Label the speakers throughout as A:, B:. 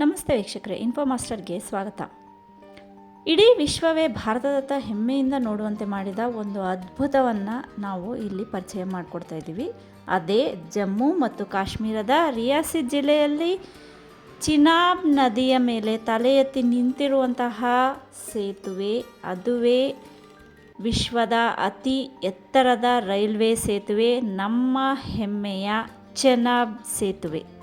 A: ನಮಸ್ತೆ ವೀಕ್ಷಕರೇ ಇನ್ಫೋ ಮಾಸ್ಟರ್ಗೆ ಸ್ವಾಗತ. ಇಡೀ ವಿಶ್ವವೇ ಭಾರತದತ್ತ ಹೆಮ್ಮೆಯಿಂದ ನೋಡುವಂತೆ ಮಾಡಿದ ಒಂದು ಅದ್ಭುತವನ್ನು ನಾವು ಇಲ್ಲಿ ಪರಿಚಯ ಮಾಡಿಕೊಡ್ತಾ ಇದ್ದೀವಿ. ಅದೇ ಜಮ್ಮು ಮತ್ತು ಕಾಶ್ಮೀರದ ರಿಯಾಸಿ ಜಿಲ್ಲೆಯಲ್ಲಿ ಚಿನಾಬ್ ನದಿಯ ಮೇಲೆ ತಲೆ ಎತ್ತಿ ನಿಂತಿರುವಂತಹ ಸೇತುವೆ, ಅದುವೇ ವಿಶ್ವದ ಅತಿ ಎತ್ತರದ ರೈಲ್ವೆ ಸೇತುವೆ, ನಮ್ಮ ಹೆಮ್ಮೆಯ ಚೆನಾಬ್ ಸೇತುವೆ.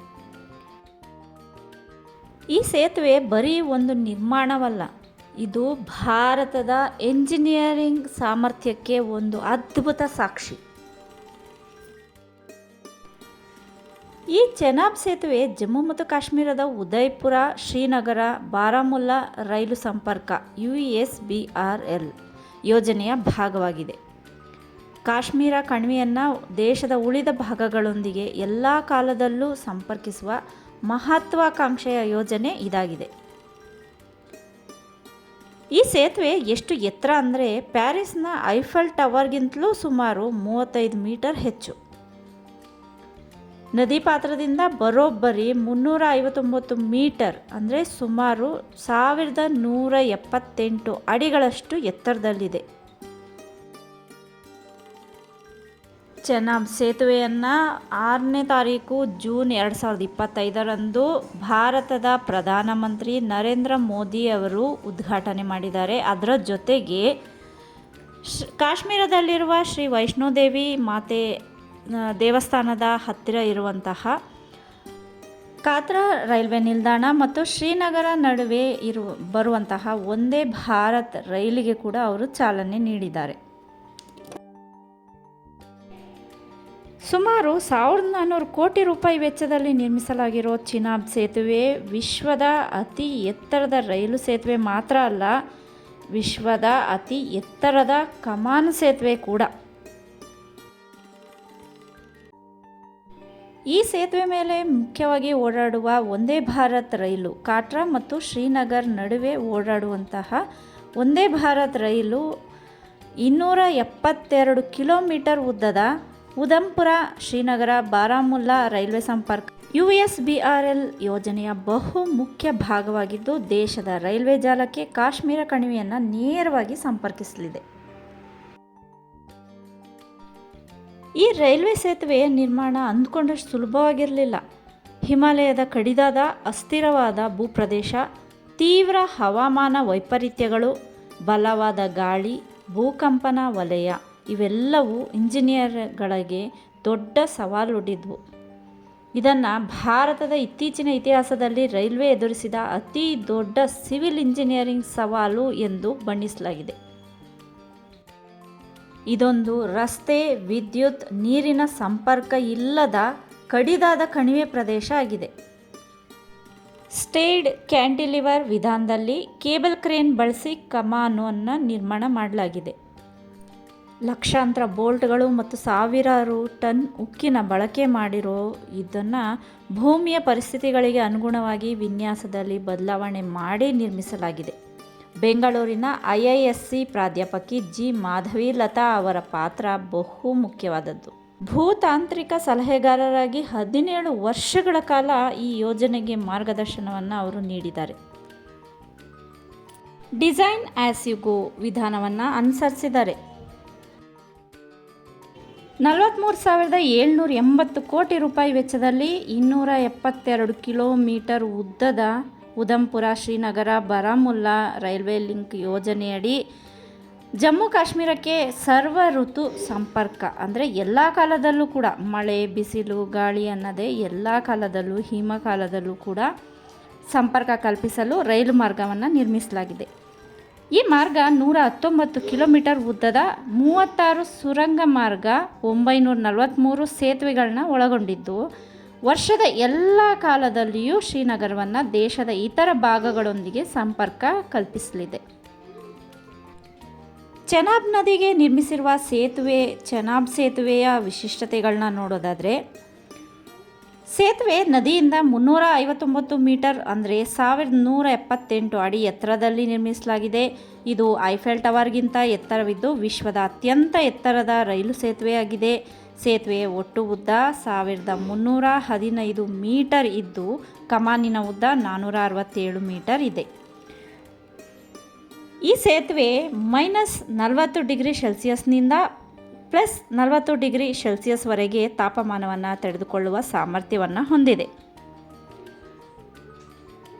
A: ಈ ಸೇತುವೆ ಬರೀ ಒಂದು ನಿರ್ಮಾಣವಲ್ಲ, ಇದು ಭಾರತದ ಎಂಜಿನಿಯರಿಂಗ್ ಸಾಮರ್ಥ್ಯಕ್ಕೆ ಒಂದು ಅದ್ಭುತ ಸಾಕ್ಷಿ. ಈ ಚೆನಾಬ್ ಸೇತುವೆ ಜಮ್ಮು ಮತ್ತು ಕಾಶ್ಮೀರದ ಉದಯ್ಪುರ, ಶ್ರೀನಗರ, ಬಾರಾಮುಲ್ಲಾ ರೈಲು ಸಂಪರ್ಕ, U S B R L ಯೋಜನೆಯ ಭಾಗವಾಗಿದೆ. ಕಾಶ್ಮೀರ ಕಣಿವೆಯನ್ನು ದೇಶದ ಉಳಿದ ಭಾಗಗಳೊಂದಿಗೆ ಎಲ್ಲ ಕಾಲದಲ್ಲೂ ಸಂಪರ್ಕಿಸುವ ಮಹತ್ವಾಕಾಂಕ್ಷೆಯ ಯೋಜನೆ ಇದಾಗಿದೆ. ಈ ಸೇತುವೆ ಎಷ್ಟು ಎತ್ತರ ಅಂದರೆ ಪ್ಯಾರಿಸ್ನ ಐಫಲ್ ಟವರ್ಗಿಂತಲೂ ಸುಮಾರು ಮೂವತ್ತೈದು ಮೀಟರ್ ಹೆಚ್ಚು. ನದಿ ಪಾತ್ರದಿಂದ ಬರೋಬ್ಬರಿ ಮುನ್ನೂರ ಐವತ್ತೊಂಬತ್ತು ಮೀಟರ್ ಅಂದರೆ ಸುಮಾರು ಸಾವಿರದ ನೂರ ಎಪ್ಪತ್ತೆಂಟು ಅಡಿಗಳಷ್ಟು ಎತ್ತರದಲ್ಲಿದೆ. ಚೆನಾಬ್ ಸೇತುವೆಯನ್ನು ಆರನೇ ತಾರೀಕು ಜೂನ್ ಎರಡು ಸಾವಿರದ ಇಪ್ಪತ್ತೈದರಂದು ಭಾರತದ ಪ್ರಧಾನಮಂತ್ರಿ ನರೇಂದ್ರ ಮೋದಿ ಅವರು ಉದ್ಘಾಟನೆ ಮಾಡಿದ್ದಾರೆ. ಅದರ ಜೊತೆಗೆ ಶ್ ಕಾಶ್ಮೀರದಲ್ಲಿರುವ ಶ್ರೀ ವೈಷ್ಣೋದೇವಿ ಮಾತೆ ದೇವಸ್ಥಾನದ ಹತ್ತಿರ ಇರುವಂತಹ ಕಾತ್ರಾ ರೈಲ್ವೆ ನಿಲ್ದಾಣ ಮತ್ತು ಶ್ರೀನಗರ ನಡುವೆ ಇರು, ಬರುವಂತಹ ಒಂದೇ ಭಾರತ್ ರೈಲಿಗೆ ಕೂಡ ಅವರು ಚಾಲನೆ ನೀಡಿದ್ದಾರೆ. ಸುಮಾರು ಸಾವಿರದ ನಾನ್ನೂರು ಕೋಟಿ ರೂಪಾಯಿ ವೆಚ್ಚದಲ್ಲಿ ನಿರ್ಮಿಸಲಾಗಿರೋ ಚಿನಾಬ್ ಸೇತುವೆ ವಿಶ್ವದ ಅತಿ ಎತ್ತರದ ರೈಲು ಸೇತುವೆ ಮಾತ್ರ ಅಲ್ಲ, ವಿಶ್ವದ ಅತಿ ಎತ್ತರದ ಕಮಾನು ಸೇತುವೆ ಕೂಡ. ಈ ಸೇತುವೆ ಮೇಲೆ ಮುಖ್ಯವಾಗಿ ಓಡಾಡುವ ಒಂದೇ ಭಾರತ್ ರೈಲು ಕಾಟ್ರಾ ಮತ್ತು ಶ್ರೀನಗರ್ ನಡುವೆ ಓಡಾಡುವಂತಹ ಒಂದೇ ಭಾರತ್ ರೈಲು ಇನ್ನೂರ ಎಪ್ಪತ್ತೆರಡು ಕಿಲೋಮೀಟರ್ ಉದ್ದದ ಉದಂಪುರ ಶ್ರೀನಗರ, ಬಾರಾಮುಲ್ಲಾ ರೈಲ್ವೆ ಸಂಪರ್ಕ. U S B R L ಯೋಜನೆಯ ಬಹು ಮುಖ್ಯ ಭಾಗವಾಗಿದ್ದು ದೇಶದ ರೈಲ್ವೆ ಜಾಲಕ್ಕೆ ಕಾಶ್ಮೀರ ಕಣಿವೆಯನ್ನು ನೇರವಾಗಿ ಸಂಪರ್ಕಿಸಲಿದೆ. ಈ ರೈಲ್ವೆ ಸೇತುವೆ ನಿರ್ಮಾಣ ಅಂದ್ಕೊಂಡಷ್ಟು ಸುಲಭವಾಗಿರಲಿಲ್ಲ. ಹಿಮಾಲಯದ ಕಡಿದಾದ ಅಸ್ಥಿರವಾದ ಭೂಪ್ರದೇಶ, ತೀವ್ರ ಹವಾಮಾನ ವೈಪರೀತ್ಯಗಳು, ಬಲವಾದ ಗಾಳಿ, ಭೂಕಂಪನ ವಲಯ ಇವೆಲ್ಲವೂ ಇಂಜಿನಿಯರ್ಗಳಿಗೆ ದೊಡ್ಡ ಸವಾಲೊಡ್ಡಿದ್ವು. ಇದನ್ನು ಭಾರತದ ಇತ್ತೀಚಿನ ಇತಿಹಾಸದಲ್ಲಿ ರೈಲ್ವೆ ಎದುರಿಸಿದ ಅತಿ ದೊಡ್ಡ ಸಿವಿಲ್ ಇಂಜಿನಿಯರಿಂಗ್ ಸವಾಲು ಎಂದು ಬಣ್ಣಿಸಲಾಗಿದೆ. ಇದೊಂದು ರಸ್ತೆ, ವಿದ್ಯುತ್, ನೀರಿನ ಸಂಪರ್ಕ ಇಲ್ಲದ ಕಡಿದಾದ ಕಣಿವೆ ಪ್ರದೇಶ ಆಗಿದೆ. ಸ್ಟೇಡ್ ಕ್ಯಾಂಟಿಲಿವರ್ ವಿಧಾನದಲ್ಲಿ ಕೇಬಲ್ ಕ್ರೇನ್ ಬಳಸಿ ಕಮಾನನ್ನು ನಿರ್ಮಾಣ ಮಾಡಲಾಗಿದೆ. ಲಕ್ಷಾಂತರ ಬೋಲ್ಟ್ಗಳು ಮತ್ತು ಸಾವಿರಾರು ಟನ್ ಉಕ್ಕಿನ ಬಳಕೆ ಮಾಡಿರೋ ಇದನ್ನು ಭೂಮಿಯ ಪರಿಸ್ಥಿತಿಗಳಿಗೆ ಅನುಗುಣವಾಗಿ ವಿನ್ಯಾಸದಲ್ಲಿ ಬದಲಾವಣೆ ಮಾಡಿ ನಿರ್ಮಿಸಲಾಗಿದೆ. ಬೆಂಗಳೂರಿನ ಐ ಐ ಎಸ್ ಸಿ ಪ್ರಾಧ್ಯಾಪಕಿ ಜಿ ಮಾಧವಿ ಲತಾ ಅವರ ಪಾತ್ರ ಬಹು ಮುಖ್ಯವಾದದ್ದು. ಭೂತಾಂತ್ರಿಕ ಸಲಹೆಗಾರರಾಗಿ ಹದಿನೇಳು ವರ್ಷಗಳ ಕಾಲ ಈ ಯೋಜನೆಗೆ ಮಾರ್ಗದರ್ಶನವನ್ನು ಅವರು ನೀಡಿದ್ದಾರೆ. ಡಿಸೈನ್ ಆ್ಯಸ್ ಯು ಗೋ ವಿಧಾನವನ್ನು ಅನುಸರಿಸಿದ್ದಾರೆ. ನಲವತ್ತ್ಮೂರು ಸಾವಿರದ ಏಳ್ನೂರ ಎಂಬತ್ತು ಕೋಟಿ ರೂಪಾಯಿ ವೆಚ್ಚದಲ್ಲಿ ಇನ್ನೂರ ಎಪ್ಪತ್ತೆರಡು ಕಿಲೋಮೀಟರ್ ಉದ್ದದ ಉದಂಪುರ ಶ್ರೀನಗರ ಬರಾಮುಲ್ಲಾ ರೈಲ್ವೆ ಲಿಂಕ್ ಯೋಜನೆಯಡಿ ಜಮ್ಮು ಕಾಶ್ಮೀರಕ್ಕೆ ಸರ್ವ ಋತು ಸಂಪರ್ಕ. ಅಂದರೆ ಎಲ್ಲ ಕಾಲದಲ್ಲೂ ಕೂಡ ಮಳೆ, ಬಿಸಿಲು, ಗಾಳಿ ಅನ್ನದೇ ಎಲ್ಲ ಕಾಲದಲ್ಲೂ ಹಿಮಕಾಲದಲ್ಲೂ ಕೂಡ ಸಂಪರ್ಕ ಕಲ್ಪಿಸಲು ರೈಲು ಮಾರ್ಗವನ್ನು ನಿರ್ಮಿಸಲಾಗಿದೆ. ಈ ಮಾರ್ಗ ನೂರ ಹತ್ತೊಂಬತ್ತು ಕಿಲೋಮೀಟರ್ ಉದ್ದದ ಮೂವತ್ತಾರು ಸುರಂಗ ಮಾರ್ಗ ಒಂಬೈನೂರ ನಲವತ್ತ್ಮೂರು ಸೇತುವೆಗಳನ್ನ ಒಳಗೊಂಡಿದ್ದು. ವರ್ಷದ ಎಲ್ಲ ಕಾಲದಲ್ಲಿಯೂ ಶ್ರೀನಗರವನ್ನು ದೇಶದ ಇತರ ಭಾಗಗಳೊಂದಿಗೆ ಸಂಪರ್ಕ ಕಲ್ಪಿಸಲಿದೆ. ಚೆನಾಬ್ ನದಿಗೆ ನಿರ್ಮಿಸಿರುವ ಸೇತುವೆ ಚೆನಾಬ್ ಸೇತುವೆಯ ವಿಶಿಷ್ಟತೆಗಳನ್ನ ನೋಡೋದಾದರೆ ಸೇತುವೆ ನದಿಯಿಂದ ಮುನ್ನೂರ ಐವತ್ತೊಂಬತ್ತು ಮೀಟರ್ ಅಂದರೆ ಸಾವಿರದ ನೂರ ಎಪ್ಪತ್ತೆಂಟು ಅಡಿ ಎತ್ತರದಲ್ಲಿ ನಿರ್ಮಿಸಲಾಗಿದೆ. ಇದು ಐಫೆಲ್ ಟವರ್ಗಿಂತ ಎತ್ತರವಿದ್ದು ವಿಶ್ವದ ಅತ್ಯಂತ ಎತ್ತರದ ರೈಲು ಸೇತುವೆಯಾಗಿದೆ. ಸೇತುವೆ ಒಟ್ಟು ಉದ್ದ ಸಾವಿರದ ಮುನ್ನೂರ ಹದಿನೈದು ಮೀಟರ್ ಇದ್ದು ಕಮಾನಿನ ಉದ್ದ ನಾನ್ನೂರ ಅರವತ್ತೇಳು ಮೀಟರ್ ಇದೆ. ಈ ಸೇತುವೆ ಮೈನಸ್ ನಲವತ್ತು ಡಿಗ್ರಿ ಸೆಲ್ಸಿಯಸ್ನಿಂದ ಪ್ಲಸ್ ನಲವತ್ತು ಡಿಗ್ರಿ ಸೆಲ್ಸಿಯಸ್ವರೆಗೆ ತಾಪಮಾನವನ್ನು ತಡೆದುಕೊಳ್ಳುವ ಸಾಮರ್ಥ್ಯವನ್ನು ಹೊಂದಿದೆ.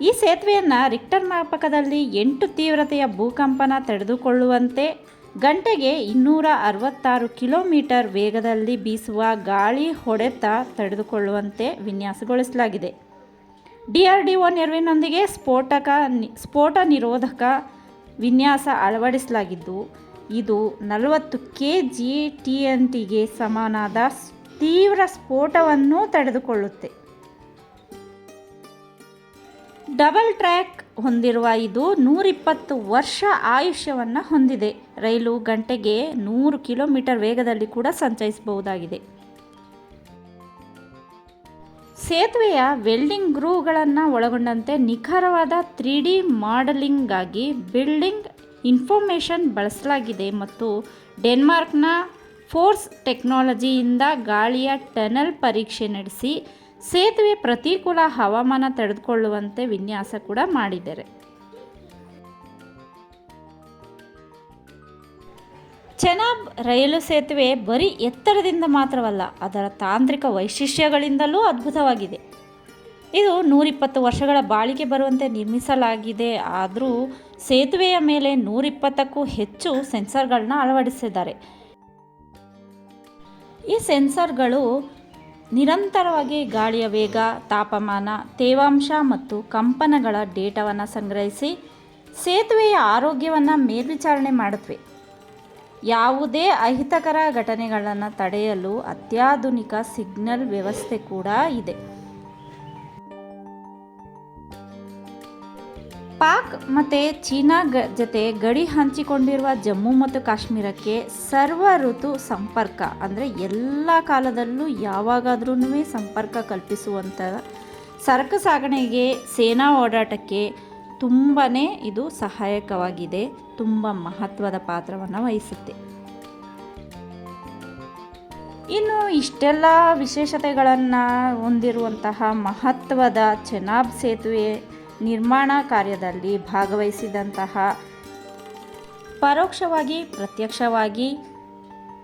A: ಈ ಸೇತುವೆಯನ್ನು ರಿಕ್ಟರ್ ಮಾಪಕದಲ್ಲಿ ಎಂಟು ತೀವ್ರತೆಯ ಭೂಕಂಪನ ತಡೆದುಕೊಳ್ಳುವಂತೆ ಗಂಟೆಗೆ ಇನ್ನೂರ ಅರವತ್ತಾರು ಕಿಲೋಮೀಟರ್ ವೇಗದಲ್ಲಿ ಬೀಸುವ ಗಾಳಿ ಹೊಡೆತ ತಡೆದುಕೊಳ್ಳುವಂತೆ ವಿನ್ಯಾಸಗೊಳಿಸಲಾಗಿದೆ. ಡಿ ಆರ್ ಡಿ ಒ ನೆರವಿನೊಂದಿಗೆ ಸ್ಫೋಟಕ ಸ್ಫೋಟ ನಿರೋಧಕ ವಿನ್ಯಾಸ ಅಳವಡಿಸಲಾಗಿದ್ದು ಇದು ನಲವತ್ತು ಕೆ ಜಿ ಟಿ ಎನ್ ಟಿಗೆ ಸಮನಾದ ಸ್- ತೀವ್ರ ಸ್ಫೋಟವನ್ನು ತಡೆದುಕೊಳ್ಳುತ್ತೆ. ಡಬಲ್ ಟ್ರ್ಯಾಕ್ ಹೊಂದಿರುವ ಇದು ನೂರಿಪ್ಪತ್ತು ವರ್ಷ ಆಯುಷ್ಯವನ್ನು ಹೊಂದಿದೆ. ರೈಲು ಗಂಟೆಗೆ ನೂರು ಕಿಲೋಮೀಟರ್ ವೇಗದಲ್ಲಿ ಕೂಡ ಸಂಚರಿಸಬಹುದಾಗಿದೆ. ಸೇತುವೆಯ ವೆಲ್ಡಿಂಗ್ ಗ್ರೂಗಳನ್ನು ಒಳಗೊಂಡಂತೆ ನಿಖರವಾದ ತ್ರೀ ಡಿ ಮಾಡೆಲಿಂಗ್ಗಾಗಿ ಬಿಲ್ಡಿಂಗ್ ಇನ್ಫಾರ್ಮೇಷನ್ ಬಳಸಲಾಗಿದೆ ಮತ್ತು ಡೆನ್ಮಾರ್ಕ್ನ ಫೋರ್ಸ್ ಟೆಕ್ನಾಲಜಿಯಿಂದ ಗಾಳಿಯ ಟನಲ್ ಪರೀಕ್ಷೆ ನಡೆಸಿ ಸೇತುವೆ ಪ್ರತಿಕೂಲ ಹವಾಮಾನ ತಡೆದುಕೊಳ್ಳುವಂತೆ ವಿನ್ಯಾಸ ಕೂಡ ಮಾಡಿದ್ದಾರೆ. ಚೆನಾಬ್ ರೈಲು ಸೇತುವೆ ಬರೀ ಎತ್ತರದಿಂದ ಮಾತ್ರವಲ್ಲ, ಅದರ ತಾಂತ್ರಿಕ ವೈಶಿಷ್ಟ್ಯಗಳಿಂದಲೂ ಅದ್ಭುತವಾಗಿದೆ. ಇದು ನೂರಿಪ್ಪತ್ತು ವರ್ಷಗಳ ಬಾಳಿಕೆ ಬರುವಂತೆ ನಿರ್ಮಿಸಲಾಗಿದೆ. ಆದರೂ ಸೇತುವೆಯ ಮೇಲೆ ನೂರಿಪ್ಪತ್ತಕ್ಕೂ ಹೆಚ್ಚು ಸೆನ್ಸರ್ಗಳನ್ನ ಅಳವಡಿಸಿದ್ದಾರೆ. ಈ ಸೆನ್ಸರ್ಗಳು ನಿರಂತರವಾಗಿ ಗಾಳಿಯ ವೇಗ, ತಾಪಮಾನ, ತೇವಾಂಶ ಮತ್ತು ಕಂಪನಗಳ ಡೇಟಾವನ್ನು ಸಂಗ್ರಹಿಸಿ ಸೇತುವೆಯ ಆರೋಗ್ಯವನ್ನು ಮೇಲ್ವಿಚಾರಣೆ ಮಾಡುತ್ತವೆ ಯಾವುದೇ ಅಹಿತಕರ ಘಟನೆಗಳನ್ನು ತಡೆಯಲು ಅತ್ಯಾಧುನಿಕ ಸಿಗ್ನಲ್ ವ್ಯವಸ್ಥೆ ಕೂಡ ಇದೆ. ಪಾಕ್ ಮತ್ತು ಚೀನಾ ಗ ಜೊತೆ ಗಡಿ ಹಂಚಿಕೊಂಡಿರುವ ಜಮ್ಮು ಮತ್ತು ಕಾಶ್ಮೀರಕ್ಕೆ ಸರ್ವ ಋತು ಸಂಪರ್ಕ. ಅಂದರೆ ಎಲ್ಲ ಕಾಲದಲ್ಲೂ ಯಾವಾಗಾದ್ರೂ ಸಂಪರ್ಕ ಕಲ್ಪಿಸುವಂಥ ಸರಕು ಸಾಗಣೆಗೆ, ಸೇನಾ ಓಡಾಟಕ್ಕೆ ತುಂಬಾ ಇದು ಸಹಾಯಕವಾಗಿದೆ. ತುಂಬ ಮಹತ್ವದ ಪಾತ್ರವನ್ನು ವಹಿಸುತ್ತೆ. ಇನ್ನು ಇಷ್ಟೆಲ್ಲ ವಿಶೇಷತೆಗಳನ್ನು ಹೊಂದಿರುವಂತಹ ಮಹತ್ವದ ಚೆನಾಬ್ ಸೇತುವೆ ನಿರ್ಮಾಣ ಕಾರ್ಯದಲ್ಲಿ ಭಾಗವಹಿಸಿದಂತಹ ಪರೋಕ್ಷವಾಗಿ, ಪ್ರತ್ಯಕ್ಷವಾಗಿ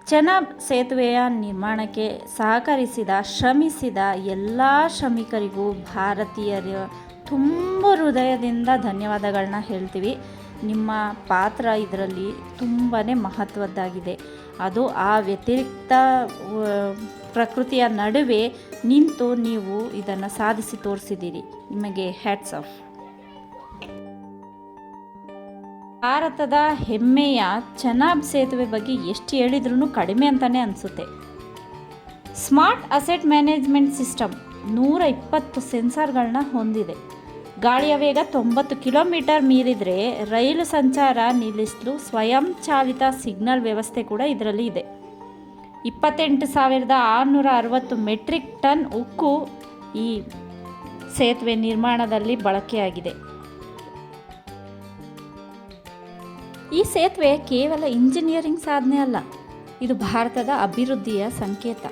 A: ಚೆನಾಬ್ ಸೇತುವೆಯ ನಿರ್ಮಾಣಕ್ಕೆ ಸಹಕರಿಸಿದ, ಶ್ರಮಿಸಿದ ಎಲ್ಲ ಶ್ರಮಿಕರಿಗೂ ಭಾರತೀಯರ ತುಂಬ ಹೃದಯದಿಂದ ಧನ್ಯವಾದಗಳನ್ನ ಹೇಳ್ತೀವಿ. ನಿಮ್ಮ ಪಾತ್ರ ಇದರಲ್ಲಿ ತುಂಬಾ ಮಹತ್ವದ್ದಾಗಿದೆ. ಅದು ಆ ವ್ಯತಿರಿಕ್ತ ಪ್ರಕೃತಿಯ ನಡುವೆ ನಿಂತು ನೀವು ಇದನ್ನು ಸಾಧಿಸಿ ತೋರಿಸಿದ್ದೀರಿ. ನಿಮಗೆ ಹ್ಯಾಟ್ಸ್ ಆಫ್ ಭಾರತದ ಹೆಮ್ಮೆಯ ಚೆನಾಬ್ ಸೇತುವೆ ಬಗ್ಗೆ ಎಷ್ಟು ಹೇಳಿದ್ರೂ ಕಡಿಮೆ ಅಂತಲೇ ಅನಿಸುತ್ತೆ. ಸ್ಮಾರ್ಟ್ ಅಸೆಟ್ ಮ್ಯಾನೇಜ್ಮೆಂಟ್ ಸಿಸ್ಟಮ್ ನೂರ ಇಪ್ಪತ್ತು ಸೆನ್ಸಾರ್ಗಳನ್ನ ಹೊಂದಿದೆ. ಗಾಳಿಯ ವೇಗ ತೊಂಬತ್ತು ಕಿಲೋಮೀಟರ್ ಮೀರಿದರೆ ರೈಲು ಸಂಚಾರ ನಿಲ್ಲಿಸಲು ಸ್ವಯಂಚಾಲಿತ ಸಿಗ್ನಲ್ ವ್ಯವಸ್ಥೆ ಕೂಡ ಇದರಲ್ಲಿ ಇದೆ. ಇಪ್ಪತ್ತೆಂಟು ಸಾವಿರದ ಆರುನೂರ ಅರವತ್ತು ಮೆಟ್ರಿಕ್ ಟನ್ ಉಕ್ಕು ಈ ಸೇತುವೆ ನಿರ್ಮಾಣದಲ್ಲಿ ಬಳಕೆಯಾಗಿದೆ. ಈ ಸೇತುವೆ ಕೇವಲ ಇಂಜಿನಿಯರಿಂಗ್ ಸಾಧನೆ ಅಲ್ಲ, ಇದು ಭಾರತದ ಅಭಿವೃದ್ಧಿಯ ಸಂಕೇತ.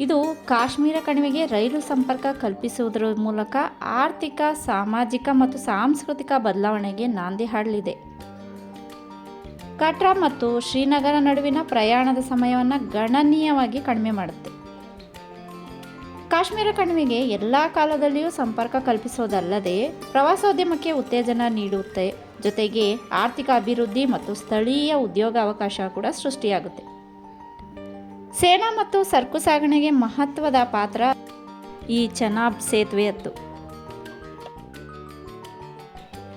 A: ಇದು ಕಾಶ್ಮೀರ ಕಣಿವೆಗೆ ರೈಲು ಸಂಪರ್ಕ ಕಲ್ಪಿಸುವುದರ ಮೂಲಕ ಆರ್ಥಿಕ, ಸಾಮಾಜಿಕ ಮತ್ತು ಸಾಂಸ್ಕೃತಿಕ ಬದಲಾವಣೆಗೆ ನಾಂದಿ ಹಾಡಲಿದೆ. ಕಟ್ರಾ ಮತ್ತು ಶ್ರೀನಗರ ನಡುವಿನ ಪ್ರಯಾಣದ ಸಮಯವನ್ನು ಗಣನೀಯವಾಗಿ ಕಡಿಮೆ ಮಾಡುತ್ತೆ. ಕಾಶ್ಮೀರ ಕಣಿವೆಗೆ ಎಲ್ಲ ಕಾಲದಲ್ಲಿಯೂ ಸಂಪರ್ಕ ಕಲ್ಪಿಸೋದಲ್ಲದೆ ಪ್ರವಾಸೋದ್ಯಮಕ್ಕೆ ಉತ್ತೇಜನ ನೀಡುತ್ತೆ. ಜೊತೆಗೆ ಆರ್ಥಿಕ ಅಭಿವೃದ್ಧಿ ಮತ್ತು ಸ್ಥಳೀಯ ಉದ್ಯೋಗ ಅವಕಾಶ ಕೂಡ ಸೃಷ್ಟಿಯಾಗುತ್ತೆ. ಸೇನಾ ಮತ್ತು ಸರಕು ಸಾಗಣೆಗೆ ಮಹತ್ವದ ಪಾತ್ರ ಈ ಚೆನಾಬ್ ಸೇತುವೆಯದ್ದು.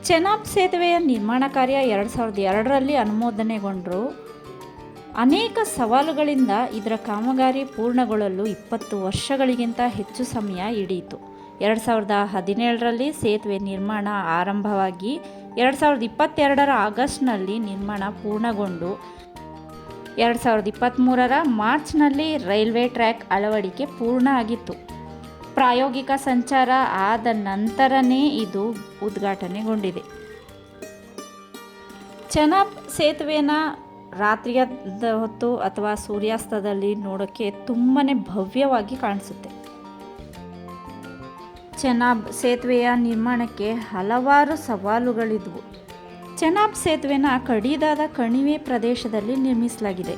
A: ಚೆನಾಬ್ ಸೇತುವೆಯ ನಿರ್ಮಾಣ ಕಾರ್ಯ ಎರಡು ಸಾವಿರದ ಎರಡರಲ್ಲಿ ಅನುಮೋದನೆಗೊಂಡರು. ಅನೇಕ ಸವಾಲುಗಳಿಂದ ಇದರ ಕಾಮಗಾರಿ ಪೂರ್ಣಗೊಳ್ಳಲು ಇಪ್ಪತ್ತು ವರ್ಷಗಳಿಗಿಂತ ಹೆಚ್ಚು ಸಮಯ ಹಿಡಿಯಿತು. ಎರಡು ಸಾವಿರದ ಹದಿನೇಳರಲ್ಲಿ ಸೇತುವೆ ನಿರ್ಮಾಣ ಆರಂಭವಾಗಿ ಎರಡು ಸಾವಿರದ ಇಪ್ಪತ್ತೆರಡರ ಆಗಸ್ಟ್ನಲ್ಲಿ ನಿರ್ಮಾಣ ಪೂರ್ಣಗೊಂಡು, ಎರಡು ಸಾವಿರದ ಇಪ್ಪತ್ತ್ಮೂರರ ಮಾರ್ಚ್ನಲ್ಲಿ ರೈಲ್ವೆ ಟ್ರ್ಯಾಕ್ ಅಳವಡಿಕೆ ಪೂರ್ಣ ಆಗಿತ್ತು. ಪ್ರಾಯೋಗಿಕ ಸಂಚಾರ ಆದ ನಂತರನೇ ಇದು ಉದ್ಘಾಟನೆಗೊಂಡಿದೆ. ಚೆನಾಬ್ ಸೇತುವೆನ ರಾತ್ರಿಯ ಹೊತ್ತು ಅಥವಾ ಸೂರ್ಯಾಸ್ತದಲ್ಲಿ ನೋಡೋಕ್ಕೆ ತುಂಬಾ ಭವ್ಯವಾಗಿ ಕಾಣಿಸುತ್ತೆ. ಚೆನಾಬ್ ಸೇತುವೆಯ ನಿರ್ಮಾಣಕ್ಕೆ ಹಲವಾರು ಸವಾಲುಗಳಿದ್ವು. ಚೆನಾಬ್ ಸೇತುವೆನ ಕಡಿದಾದ ಕಣಿವೆ ಪ್ರದೇಶದಲ್ಲಿ ನಿರ್ಮಿಸಲಾಗಿದೆ.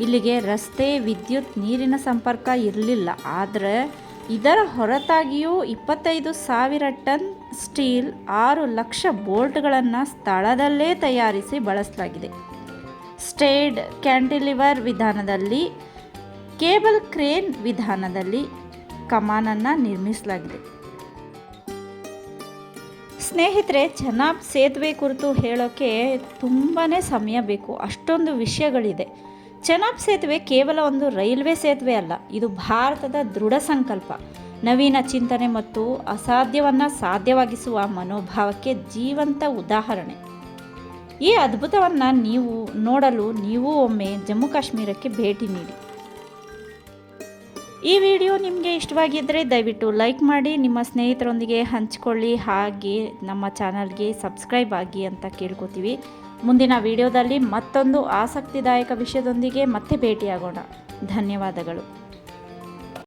A: ಇಲ್ಲಿಗೆ ರಸ್ತೆ, ವಿದ್ಯುತ್, ನೀರಿನ ಸಂಪರ್ಕ ಇರಲಿಲ್ಲ. ಆದರೆ ಇದರ ಹೊರತಾಗಿಯೂ ಇಪ್ಪತ್ತೈದು ಸಾವಿರ ಟನ್ ಸ್ಟೀಲ್, ಆರು ಲಕ್ಷ ಬೋಲ್ಟ್ಗಳನ್ನು ಸ್ಥಳದಲ್ಲೇ ತಯಾರಿಸಿ ಬಳಸಲಾಗಿದೆ. ಸ್ಟೇಡ್ ಕ್ಯಾಂಟಿಲಿವರ್ ವಿಧಾನದಲ್ಲಿ, ಕೇಬಲ್ ಕ್ರೇನ್ ವಿಧಾನದಲ್ಲಿ ಕಮಾನನ್ನು ನಿರ್ಮಿಸಲಾಗಿದೆ. ಸ್ನೇಹಿತರೆ, ಚೆನಾಬ್ ಸೇತುವೆ ಕುರಿತು ಹೇಳೋಕ್ಕೆ ತುಂಬಾ ಸಮಯ ಬೇಕು. ಅಷ್ಟೊಂದು ವಿಷಯಗಳಿದೆ. ಚೆನಾಬ್ ಸೇತುವೆ ಕೇವಲ ಒಂದು ರೈಲ್ವೆ ಸೇತುವೆ ಅಲ್ಲ, ಇದು ಭಾರತದ ದೃಢ ಸಂಕಲ್ಪ. ನವೀನ ಚಿಂತನೆ ಮತ್ತು ಅಸಾಧ್ಯವನ್ನು ಸಾಧ್ಯವಾಗಿಸುವ ಮನೋಭಾವಕ್ಕೆ ಜೀವಂತ ಉದಾಹರಣೆ. ಈ ಅದ್ಭುತವನ್ನು ನೀವು ನೋಡಲು ನೀವು ಒಮ್ಮೆ ಜಮ್ಮು ಕಾಶ್ಮೀರಕ್ಕೆ ಭೇಟಿ ನೀಡಿ. ಈ ವಿಡಿಯೋ ನಿಮಗೆ ಇಷ್ಟವಾಗಿದ್ದರೆ ದಯವಿಟ್ಟು ಲೈಕ್ ಮಾಡಿ, ನಿಮ್ಮ ಸ್ನೇಹಿತರೊಂದಿಗೆ ಹಂಚಿಕೊಳ್ಳಿ, ಹಾಗೆ ನಮ್ಮ ಚಾನಲ್ಗೆ ಸಬ್ಸ್ಕ್ರೈಬ್ ಆಗಿ ಅಂತ ಕೇಳ್ಕೊತೀವಿ. ಮುಂದಿನ ವಿಡಿಯೋದಲ್ಲಿ ಮತ್ತೊಂದು ಆಸಕ್ತಿದಾಯಕ ವಿಷಯದೊಂದಿಗೆ ಮತ್ತೆ ಭೇಟಿಯಾಗೋಣ. ಧನ್ಯವಾದಗಳು.